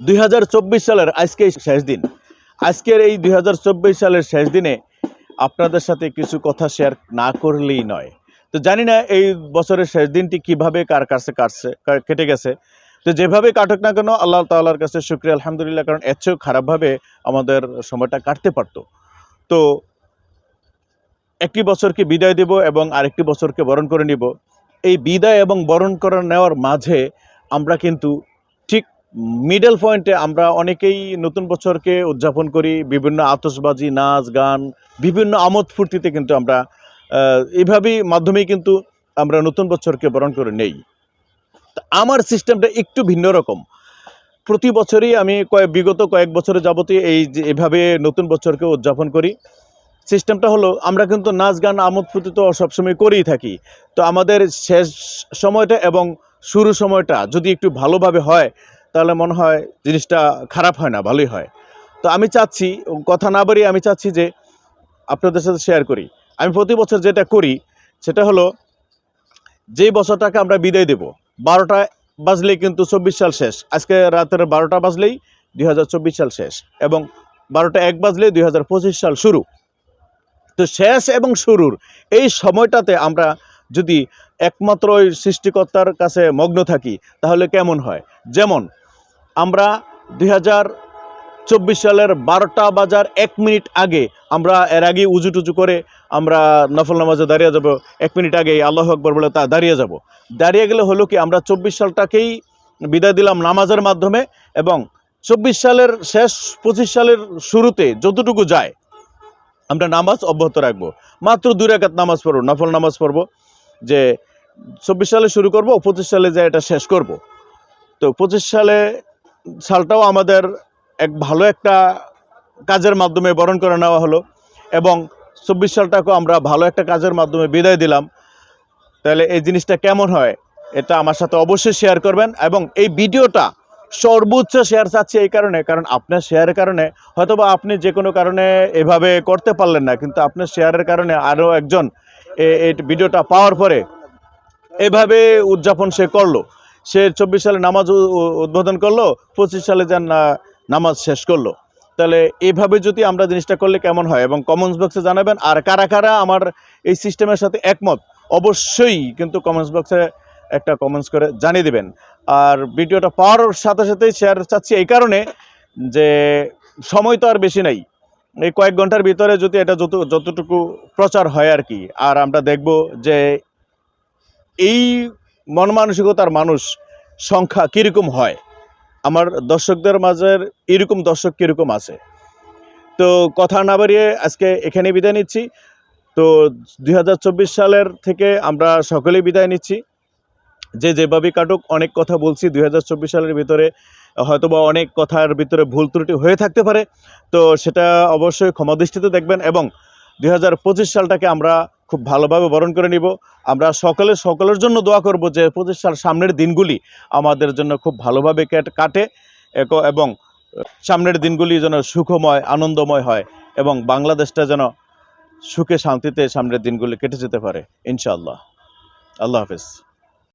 দুই হাজার চব্বিশ সালের আজকে শেষ দিন। আজকের এই দুই হাজার চব্বিশ সালের শেষ দিনে আপনাদের সাথে কিছু কথা শেয়ার না করলেই নয়। তো জানি না এই বছরের শেষ দিনটি কীভাবে কার কাছে কাটছে কেটে গেছে। তো যেভাবে কাটুক না কেন আল্লাহ তাআলার কাছে শুক্রিয়া, আলহামদুলিল্লাহ, কারণ এর চেয়েও খারাপভাবে আমাদের সময়টা কাটতে পারতো। তো একটি বছরকে বিদায় দেব এবং আরেকটি বছরকে বরণ করে নিব। এই বিদায় এবং বরণ করে নেওয়ার মাঝে আমরা কিন্তু মিডল পয়েন্টে আমরা অনেকেই নতুন বছরকে উদযাপন করি বিভিন্ন আতশবাজি নাচ গান বিভিন্ন আমোদ ফুর্তিতে কিন্তু আমরা আহ, এইভাবেই মাধ্যমেই কিন্তু আমরা নতুন বছরকে বরণ করে নেই। আমার সিস্টেমটা একটু ভিন্ন রকম। প্রতি বছরই আমি কয়েক বিগত কয়েক বছরে যাবতীয় এই এভাবে নতুন বছরকে উদযাপন করি। সিস্টেমটা হলো আমরা কিন্তু নাচ গান আমোদ ফুর্তি তো সবসময় করেই থাকি। তো আমাদের শেষ সময়টা এবং শুরু সময়টা যদি একটু ভালোভাবে হয় তাহলে মনে হয় জিনিসটা খারাপ হয় না, ভালোই হয়। তো আমি চাচ্ছি, কথা না বাড়িয়ে আমি চাচ্ছি যে আপনাদের সাথে শেয়ার করি। আমি প্রতি বছর যেটা করি, সেটা হলো যেই বছরটাকে আমরা বিদায় দেব, বারোটা বাজলেই কিন্তু চব্বিশ সাল শেষ। আজকে রাতের বারোটা বাজলেই দুই হাজার চব্বিশ সাল শেষ এবং বারোটা এক বাজলেই দুই হাজার পঁচিশ সাল শুরু। তো শেষ এবং শুরুর এই সময়টাতে আমরা যদি একমাত্র ওই সৃষ্টিকর্তার কাছে মগ্ন থাকি, তাহলে কেমন হয়? যেমন, আমরা দুই চব্বিশ সালের বারোটা বাজার এক মিনিট আগে, আমরা এর আগে উজু টুজু করে আমরা নফল নামাজে দাঁড়িয়ে যাব, এক মিনিট আগে আল্লাহ আকবর বলে তা দাঁড়িয়ে যাব। দাঁড়িয়ে গেলে হলো কি, আমরা চব্বিশ সালটাকেই বিদায় দিলাম নামাজের মাধ্যমে এবং চব্বিশ সালের শেষ পঁচিশ সালের শুরুতে যতটুকু যায়, আমরা নামাজ অব্যাহত রাখব। মাত্র দুই রাকাত নামাজ পড়ব, নফল নামাজ পড়ব। যে চব্বিশ সালে শুরু করব, পঁচিশ সালে যে এটা শেষ করব। তো পঁচিশ সালে সালটাও আমাদের এক ভালো একটা কাজের মাধ্যমে বরণ করে নেওয়া হলো এবং চব্বিশ সালটাকেও আমরা ভালো একটা কাজের মাধ্যমে বিদায় দিলাম। তাহলে এই জিনিসটা কেমন হয় এটা আমার সাথে অবশ্যই শেয়ার করবেন এবং এই ভিডিওটা সর্বোচ্চ শেয়ার চাচ্ছি এই কারণে, কারণ আপনার শেয়ারের কারণে হয়তোবা আপনি যে কোনো কারণে এভাবে করতে পারলেন না, কিন্তু আপনার শেয়ারের কারণে আরও একজন এই ভিডিওটা পাওয়ার পরে এভাবে উদযাপন সে করল। সে চব্বিশ সালে নামাজ উদ্বোধন করল, পঁচিশ সালে যান নামাজ শেষ করল। তাহলে এইভাবে যদি আমরা জিনিসটা করলে কেমন হয়? এবং কমেন্টস বক্সে জানাবেন, আর কারা কারা আমার এই সিস্টেমের সাথে একমত, অবশ্যই কিন্তু কমেন্টস বক্সে একটা কমেন্টস করে জানিয়ে দেবেন। আর ভিডিওটা পাওয়ার সাথে সাথেই শেয়ার চাচ্ছি এই কারণে যে সময় তো আর বেশি নাই। এই কয়েক ঘণ্টার ভিতরে যদি এটা যত, যতটুকু প্রচার হয় আর কি, আর আমরা দেখব যে এই মন মানসিকতার মানুষ সংখ্যা কীরকম হয়। আমার দর্শকদের মাঝের এরকম দর্শক কীরকম আছে। তো কথা না বাড়িয়ে আজকে এখানে বিদায় নিচ্ছি। তো দু হাজার চব্বিশ সালের থেকে আমরা সকলেই বিদায় নিচ্ছি। যে যেভাবে কাটুক, অনেক কথা বলছি। দু হাজার চব্বিশ সালের ভিতরে হয়তোবা অনেক কথার ভিতরে ভুল ত্রুটি হয়ে থাকতে পারে। তো সেটা অবশ্যই ক্ষমাদৃষ্টিতে দেখবেন এবং দু হাজার পঁচিশ সালটাকে আমরা খুব ভালোভাবে বরণ করে নিব। আমরা সকলে, সকলের জন্য দোয়া করব যে পঁচিশ সাল সামনের দিনগুলি আমাদের জন্য খুব ভালোভাবে কেট- এবং সামনের দিনগুলি যেন সুখময়, আনন্দময় হয় এবং বাংলাদেশটা যেন সুখে শান্তিতে সামনের দিনগুলি কেটে যেতে পারে। ইনশাআল্লাহ। আল্লাহ হাফেজ।